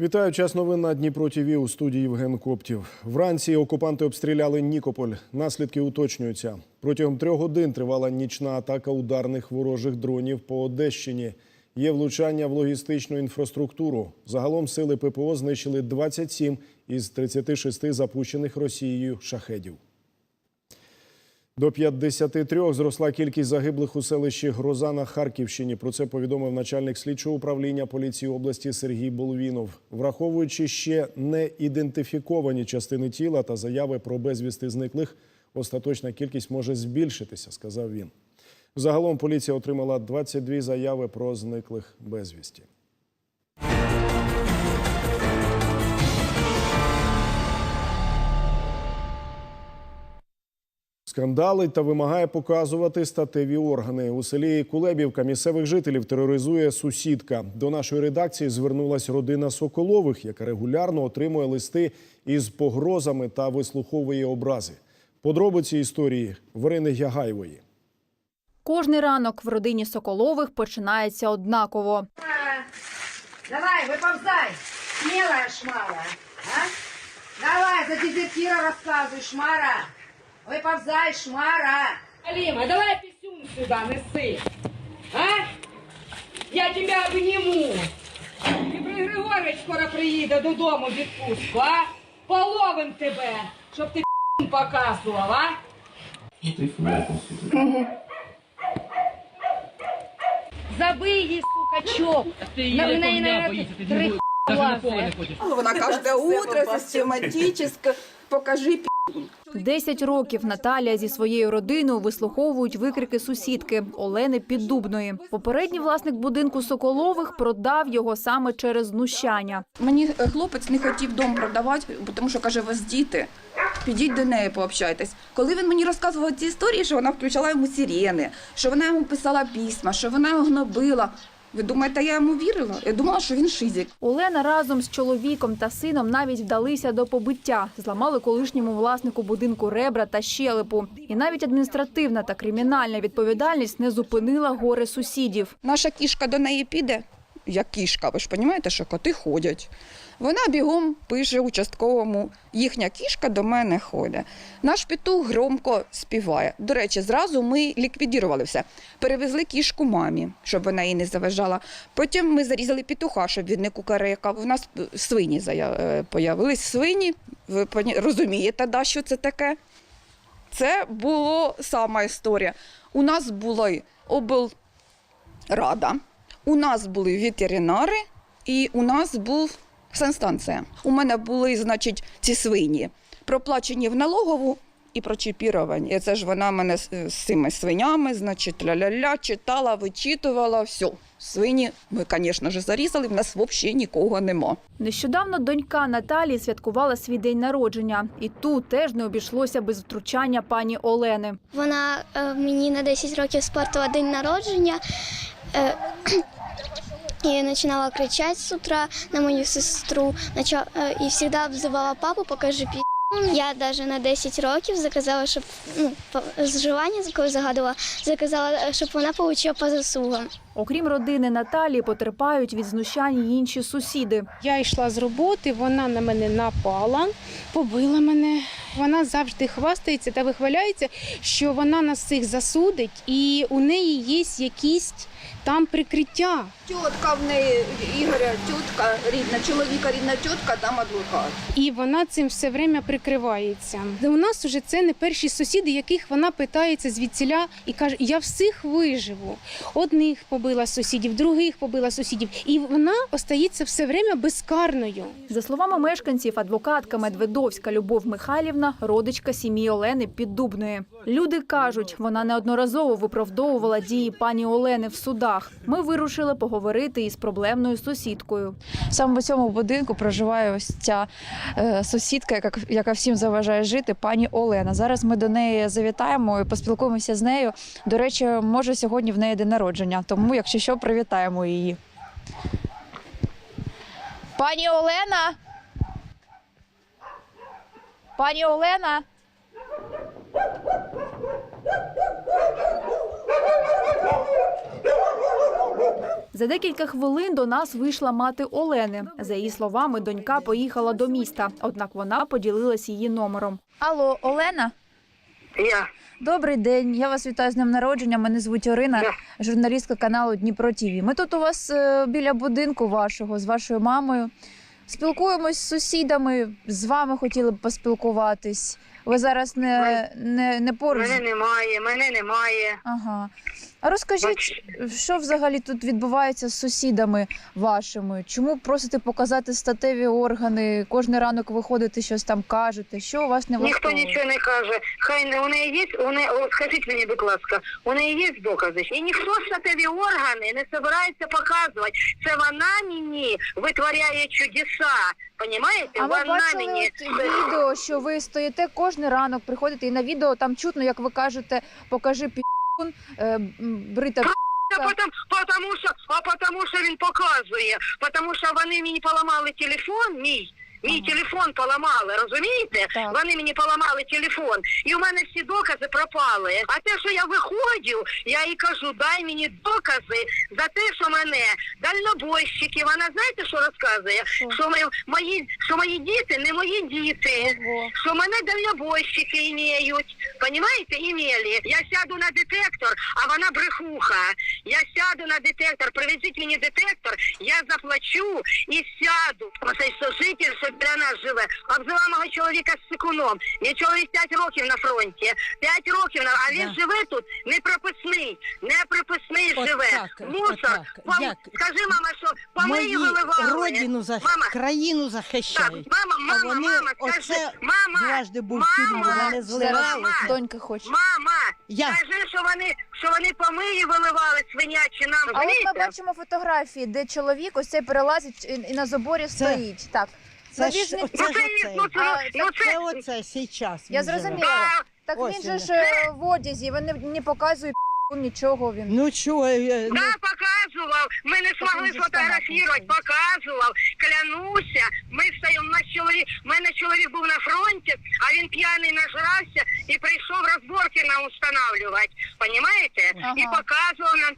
Вітаю час новин на Дніпро ТВ у студії Євген Коптів. Вранці окупанти обстріляли Нікополь. Наслідки уточнюються. Протягом трьох годин тривала нічна атака ударних ворожих дронів по Одещині. Є влучання в логістичну інфраструктуру. Загалом сили ППО знищили 27 із 36 запущених Росією шахедів. До 53 зросла кількість загиблих у селищі Гроза на Харківщині. Про це повідомив начальник слідчого управління поліції області Сергій Болвінов. Враховуючи ще не ідентифіковані частини тіла та заяви про безвісти зниклих, остаточна кількість може збільшитися, сказав він. Загалом поліція отримала 22 заяви про зниклих безвісті. Скандалить та вимагає показувати статеві органи. У селі Кулебівка місцевих жителів тероризує сусідка. До нашої редакції звернулась родина Соколових, яка регулярно отримує листи із погрозами та вислуховує образи. Подробиці історії Варини Ягаєвої. Кожний ранок в родині Соколових починається однаково. Давай, выползай, смелая шмара, а? Давай, за дезертира рассказывай, шмара. Выползай, шмара. Алима, давай писюн сюда, неси. А? Я тебя обниму. І при Григорич скоро приїде додому в відпустку, а? Половим тебе, щоб ти показував, а? Забий її, сука, чоп. На в неї на три класи. Вона кожне утро систематично покажи пі***. Десять років Наталія зі своєю родиною вислуховують викрики сусідки Олени Піддубної. Попередній власник будинку Соколових продав його саме через знущання. Мені е, хлопець не хотів дом продавати, тому що каже, вас діти. Підіть до неї, пообщайтесь. Коли він мені розказував ці історії, що вона включала йому сирени, що вона йому писала письма, що вона його гнобила. Ви думаєте, я йому вірила? Я думала, що він шизик. Олена разом з чоловіком та сином навіть вдалися до побиття. Зламали колишньому власнику будинку ребра та щелепу. І навіть адміністративна та кримінальна відповідальність не зупинила горе сусідів. Наша кішка до неї піде, як кішка, ви ж розумієте, що коти ходять. Вона бігом пише участковому, їхня кішка до мене ходить. Наш петух громко співає. До речі, зразу ми ліквідували все. Перевезли кішку мамі, щоб вона їй не заважала. Потім ми зарізали петуха, щоб він не кукарекав. У нас свині е, появились. Свині, ви розумієте, да, що це таке? Це була сама історія. У нас була облрада, у нас були ветеринари і у нас був санстанція. У мене були, значить, ці свині проплачені в налогову і прочіпіровані. І це ж вона мене з, цими свинями, значить, ля-ля-ля, читала, вичитувала, все. Свині ми, звісно ж, зарізали, в нас взагалі нікого нема. Нещодавно донька Наталії святкувала свій день народження, і тут теж не обійшлося без втручання пані Олени. Вона е, мені на 10 років спортила день народження. Е, і починала кричати з утра на мою сестру. Нача- е, і завжди обзивала папу, покажи пі. Я навіть на 10 років заказала, щоб ну, зживання, за коли загадувала, заказала, е, щоб вона отримала по заслугам. Окрім родини Наталії, потерпають від знущань інші сусіди. Я йшла з роботи, вона на мене напала, побила мене. Вона завжди хвастається та вихваляється, що вона нас всіх засудить, і у неї є якісь там прикриття. Тітка в неї, Ігоря, тітка рідна, чоловіка рідна тітка, там адвокат. І вона цим все время прикривається. У нас уже це не перші сусіди, яких вона питається звідсіля і каже: Я всіх виживу. Одних побила сусідів, других побила сусідів. І вона остається все время безкарною. За словами мешканців, адвокатка Медведовська Любов Михайлівна – родичка сім'ї Олени Піддубної. Люди кажуть, вона неодноразово виправдовувала дії пані Олени в судах. Ми вирушили поговорити із проблемною сусідкою. Саме в цьому будинку проживає ось ця е, сусідка, яка, яка всім заважає жити, пані Олена. Зараз ми до неї завітаємо і поспілкуємося з нею. До речі, може сьогодні в неї день народження, тому, якщо що, привітаємо її. Пані Олена. Пані Олена. За декілька хвилин до нас вийшла мати Олени. За її словами, донька поїхала до міста, однак вона поділилась її номером. Алло, Олена? Я. Добрий день. Я вас вітаю з днем народження. Мене звуть Орина, журналістка каналу Дніпро ТІВІ. Ми тут у вас е, біля будинку вашого з вашою мамою. Спілкуємось з сусідами. З вами хотіли б поспілкуватись. Ви зараз не, не, не поруч. Мене немає, мене немає. Ага. А розкажіть, що взагалі тут відбувається з сусідами вашими? Чому просите показати статеві органи? Кожен ранок виходите, щось там кажете? Що у вас не Ніхто влаштовує? нічого не каже. Хай не у неї є, у неї, о, скажіть мені, будь ласка, у неї є докази. І ніхто статеві органи не збирається показувати. Це вона мені витворяє чудеса. Понімаєте? А ми вона бачили мені. от відео, що ви стоїте кожен ранок, приходите, і на відео там чутно, як ви кажете, покажи пі***ун, е, брита Та потом, потому що, а потому що він показує. Потому що вони мені поламали телефон, мій. Мій телефон поламали, розумієте? Так. Вони мені поламали телефон, і у мене всі докази пропали. А те, що я виходжу, я їй кажу, дай мені докази за те, що мене дальнобойщики. Вона знаєте, що розказує? Що? Що мої, мої, що мої діти не мої діти. Ого. Що мене дальнобойщики імеють. Понімаєте, імели. Я сяду на детектор, а вона брехуха. Я сяду на детектор, привезіть мені детектор, я заплачу і сяду. Оцей сожитель, що для нас живе, обзила мого чоловіка з секуном. Мій чоловік 5 років на фронті. 5 років на а він Да. живе тут неприписний. Неприписний От живе. так, Мусор. Пом- Як? Скажи, мама, що помиї виливали. родину за Мама, країну так, захищають. мама, А мама, вони мама, оце скажи, мама, дважди був в тюрмі, мама, зливали. Донька хоче. Мама, Я. скажи, що вони, що вони помиї виливали свинячі нам. А от ми бачимо фотографії, де чоловік ось цей перелазить і і на заборі стоїть. Так. Це ж оце Ну ж це, ну це, ну це, Це оце сейчас. Я він живе. зрозуміла. Так Ось він же ж е, в одязі, він не, показує нічого він. Ну чого, е, ну, Да, показував. Ми не змогли він же сфотографувати, показував. Клянуся. Ми стоїмо, наш чоловік, в мене чоловік був на фронті, а він п'яний нажрався і прийшов розборки нам устанавливати. Понімаєте? Ага. І показував нам.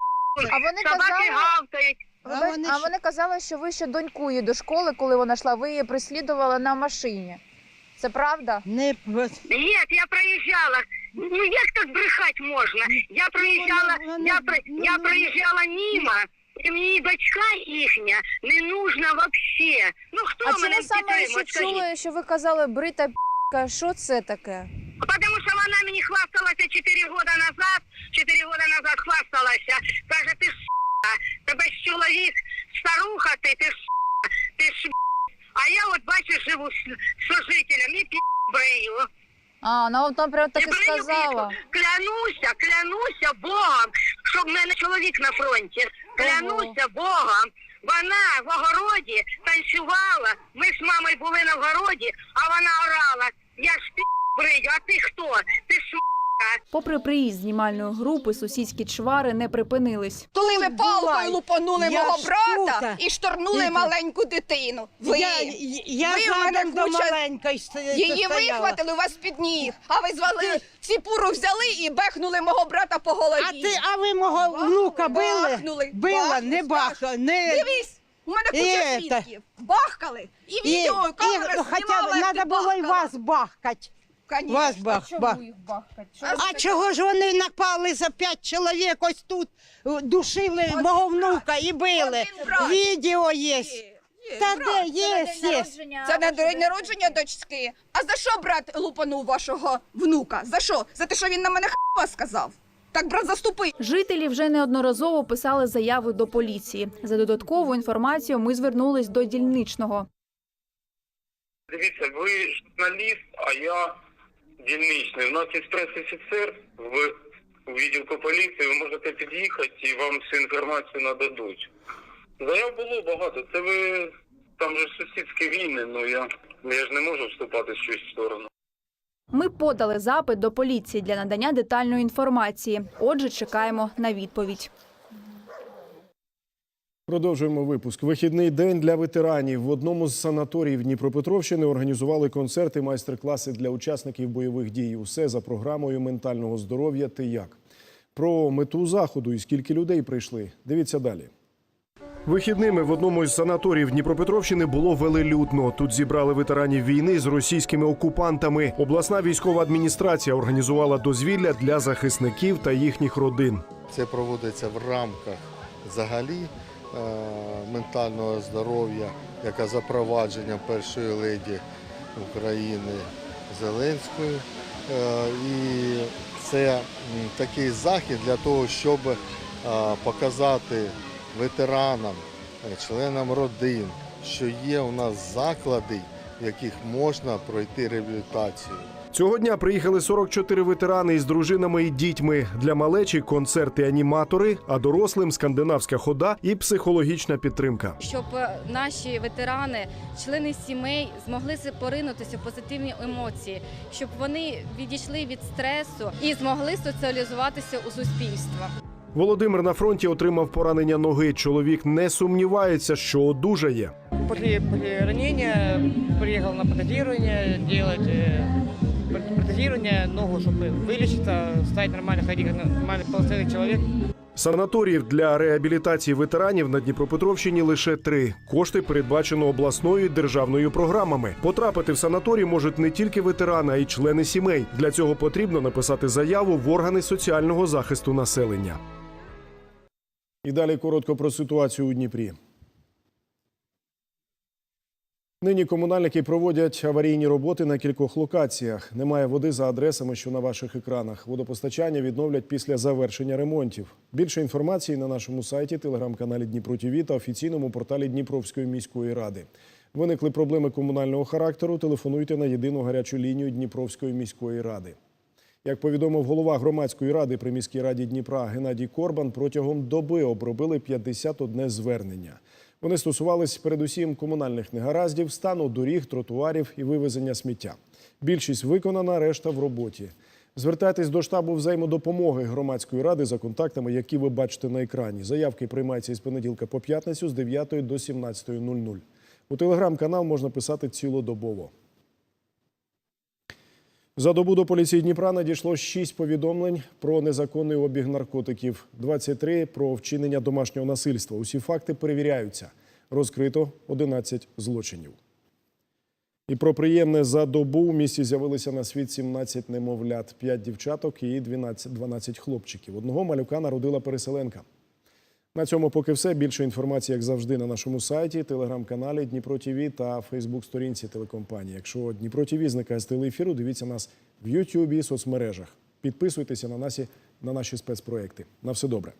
А вони Собаки казали- гавкають. А вони а ж- вони казали, що ви ще доньку її до школи, коли вона йшла, ви її прислідували на машині. Це правда? не Ні, я проїжджала. Ну як так брехати можна? Я проїжджала, Ну, вони- я, про, ну, я ну, проїжджала мимо. І мені дочка їхня не нужна вообще. Ну хто А мене чому саме ще скажіть? чули, що ви казали брита пі***ка? Що це таке? Потому що вона мені хвасталася 4 роки назад, 4 роки назад хвасталася. Каже, с***а, тебе ж чоловік, старуха ти, ти ж ти ж А я от бачиш, живу з сожителем і пі брею. А, ну от там прям так і сказала. Клянуся, клянуся Богом, що в мене чоловік на фронті. Клянуся Богом. Вона в огороді танцювала. Ми з мамою були на огороді, а вона орала. Я ж пі брию, а ти хто? Попри приїзд знімальної групи, сусідські чвари не припинились. Коли ви палкою лупанули Я мого ж брата тут. і шторнули Іди. маленьку дитину. Ви я, я ви в мене задом до куча- маленької її стояла. вихватили у вас під ніг, а ви звали ціпуру взяли і бехнули мого брата по голові. А ти, а ви мого внука били? Бахнули. Била, Бахнули, не баха, не... Дивись, у мене І куча це. свідків. Бахкали. І І, відео, і, камера хоча знімала, як треба було і бахкала. вас бахкати. Конечно. Вас бах, бах. А чого ж вони напали за п'ять чоловік ось тут, е, душили мого внука і били? Один брат. Відео є. Є, Та брат. де є, є. Це на день народження дочки. А за що брат лупанув вашого внука? За що? За те, що він на мене х**ва сказав? Так брат заступи. Жителі вже неодноразово писали заяви до поліції. За додаткову інформацію ми звернулись до дільничного. Дивіться, ви журналіст, а я дільничний. У нас є прес-офіцер в відділку поліції. Ви можете під'їхати і вам всю інформацію нададуть. Заяв було багато. Це ви там же сусідські війни, ну я, я ж не можу вступати в щось в сторону. Ми подали запит до поліції для надання детальної інформації. Отже, чекаємо на відповідь. Продовжуємо випуск. Вихідний день для ветеранів. В одному з санаторіїв Дніпропетровщини організували концерти, майстер-класи для учасників бойових дій. Усе за програмою ментального здоров'я «Ти як?». Про мету заходу і скільки людей прийшли. Дивіться далі. Вихідними в одному із санаторіїв Дніпропетровщини було велелюдно. Тут зібрали ветеранів війни з російськими окупантами. Обласна військова адміністрація організувала дозвілля для захисників та їхніх родин. Це проводиться в рамках взагалі ментального здоров'я, яка запровадження першої леді України Зеленської. Е, І це такий захід для того, щоб е, показати ветеранам, е, членам родин, що є у нас заклади, в яких можна пройти реабілітацію. Цього дня приїхали 44 ветерани із дружинами і дітьми. Для малечі концерти, аніматори, а дорослим скандинавська хода і психологічна підтримка. щоб е, наші ветерани, члени сімей змогли поринутися в позитивні емоції, щоб вони відійшли від стресу і змогли соціалізуватися у суспільство. Володимир на фронті отримав поранення ноги. Чоловік не сумнівається, що одужає. После ранения приехал на протезирование, делать э, пр- протезирование ногу, чтобы вылечиться, стать нормально ходить, как нормальный полноценный человек. Санаторіїв для реабілітації ветеранів на Дніпропетровщині лише три. Кошти передбачено обласною і державною програмами. Потрапити в санаторій можуть не тільки ветерани, а й члени сімей. Для цього потрібно написати заяву в органи соціального захисту населення. І далі коротко про ситуацію у Дніпрі. Нині комунальники проводять аварійні роботи на кількох локаціях. Немає води за адресами, що на ваших екранах. Водопостачання відновлять після завершення ремонтів. Більше інформації на нашому сайті, телеграм-каналі Дніпро ТІВІ та офіційному порталі Дніпровської міської ради. Виникли проблеми комунального характеру. Телефонуйте на єдину гарячу лінію Дніпровської міської ради. Як повідомив голова громадської ради при міській раді Дніпра Геннадій Корбан, протягом доби обробили 51 звернення. Вони стосувались передусім комунальних негараздів, стану доріг, тротуарів і вивезення сміття. Більшість виконана, решта в роботі. Звертайтесь до штабу взаємодопомоги громадської ради за контактами, які ви бачите на екрані. Заявки приймаються із понеділка по п'ятницю з 9 до 17.00. У телеграм-канал можна писати цілодобово. За добу до поліції Дніпра надійшло 6 повідомлень про незаконний обіг наркотиків, 23 – про вчинення домашнього насильства. Усі факти перевіряються. Розкрито 11 злочинів. І про приємне за добу у місті з'явилися на світ 17 немовлят, 5 дівчаток і 12, 12 хлопчиків. Одного малюка народила переселенка. На цьому поки все. Більше інформації, як завжди, на нашому сайті, телеграм-каналі Дніпро ТІВІ та Фейсбук-сторінці телекомпанії. Якщо Дніпро ТІВІ зникає з телеефіру, дивіться нас в Ютубі соцмережах. Підписуйтеся на наші, на наші спецпроекти. На все добре.